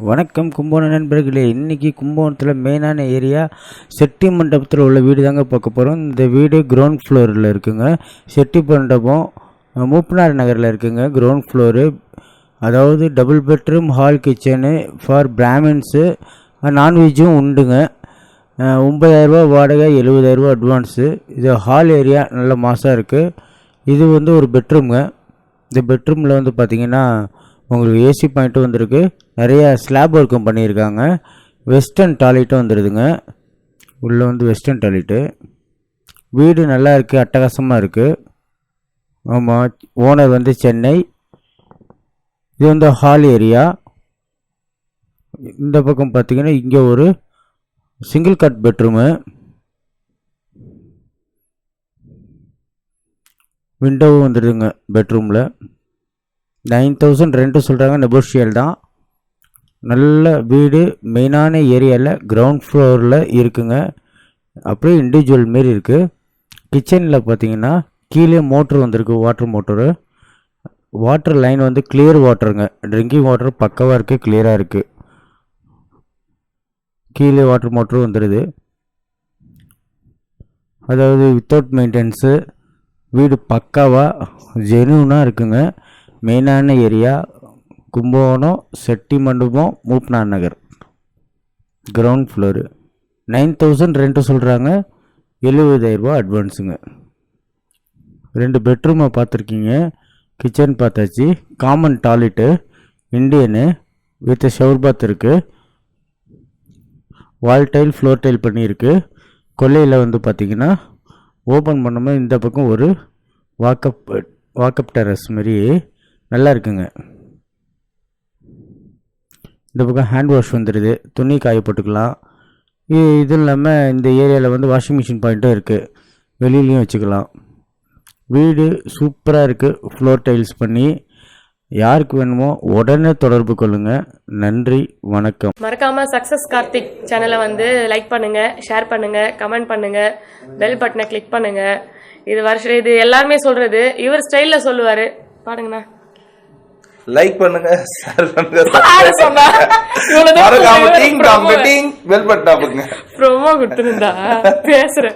வணக்கம் கும்பகோணம் நண்பர்களே. இன்றைக்கி கும்பகோணத்தில் மெயினான ஏரியா செட்டி மண்டபத்தில் உள்ள வீடு தாங்க பார்க்க போகிறோம் இந்த வீடு கிரவுண்ட் ஃப்ளோரில் இருக்குங்க. செட்டி மண்டபம் மூப்பனார் நகரில் இருக்குங்க. கிரவுண்ட் ஃப்ளோரு அதாவது double bedroom hall kitchen for Brahmins நான்வெஜ்ஜும் உண்டுங்க. அஹ், 9000 ரூபாய் வாடகை எழுபதாயிரரூபா அட்வான்ஸு இது ஹால் ஏரியா நல்ல மாசாக இருக்குது இது வந்து ஒரு பெட்ரூம்ங்க இந்த பெட்ரூமில் வந்து பார்த்தீங்கன்னா உங்களுக்கு ஏசி பாயிண்ட்டும் வந்திருக்கு. நிறைய ஸ்லாப் ஒர்க்கும் பண்ணியிருக்காங்க. வெஸ்டர்ன் டாய்லெட்டும் வந்துடுதுங்க உள்ளே வந்து வெஸ்டர்ன் டாய்லெட்டு வீடு நல்லா இருக்குது அட்டகாசமாக இருக்குது ஆமாம் ஓனர் வந்து சென்னை. இது வந்து ஹால் ஏரியா இந்த பக்கம் பார்த்தீங்கன்னா இங்கே ஒரு சிங்கிள் கட் பெட்ரூமு விண்டோவும் வந்துடுதுங்க பெட்ரூமில் நைன் தௌசண்ட் ரெண்ட்டு சொல்கிறாங்க நெபோஷியல் தான். நல்ல வீடு மெயினான ஏரியாவில் கிரவுண்ட் ஃப்ளோரில் இருக்குங்க. அப்படியே இண்டிவிஜுவல் மாரி இருக்குது கிச்சனில் பார்த்தீங்கன்னா கீழே மோட்ரு வந்திருக்கு வாட்டர் மோட்டரு வாட்டர் லைன் வந்து கிளியர் வாட்டருங்க ட்ரிங்கிங் வாட்டர் பக்கவாக இருக்குது கிளியராக இருக்குது கீழே வாட்டர் மோட்டரும் வந்துடுது அதாவது வித்தவுட் மெயின்டெனன்ஸு வீடு பக்காவாக ஜெனுவனாக இருக்குங்க. மெயினான area Kumbakonam Chetti Mandapam Moopanar Nagar ground floor nine thousand rent சொல்கிறாங்க எழுபதாயிரரூபா அட்வான்ஸுங்க ரெண்டு பெட்ரூமை பார்த்துருக்கீங்க. கிச்சன் பார்த்தாச்சு. Common toilet Indian with shower bath இருக்குது வால் டைல் ஃப்ளோர் டைல் பண்ணியிருக்கு. கொல்லையில் வந்து பார்த்தீங்கன்னா ஓப்பன் பண்ணும்போது இந்த பக்கம் ஒரு வாக்கப் வாக்கப் டெரஸ் மாதிரி நல்லா இருக்குங்க இந்த பக்கம் ஹேண்ட் வாஷ் வந்துடுது துணி காய போட்டுக்கலாம். இது இது இல்லாமல் இந்த ஏரியாவில் வந்து வாஷிங் மிஷின் பாயிண்ட்டும் இருக்குது வெளியிலையும் வச்சுக்கலாம். வீடு சூப்பராக இருக்குது ஃப்ளோர் டைல்ஸ் பண்ணி யாருக்கு வேணுமோ உடனே தொடர்பு கொள்ளுங்க. நன்றி வணக்கம். மறக்காம சக்சஸ் கார்த்திக் சேனலை வந்து லைக் பண்ணுங்க ஷேர் பண்ணுங்க கமெண்ட் பண்ணுங்க பெல் பட்டனை கிளிக் பண்ணுங்க. இது வருஷம் இது எல்லாருமே சொல்றது. இவர் ஸ்டைலில் சொல்லுவாரு. பாருங்கண்ணா. லைக் பண்ணுங்க ஷேர் பண்ணுங்க மறக்காம டிங் promo. டாங் பண்ணுங்க ப்ரோமோ கொடுத்துருந்தா. பேசுறேன்.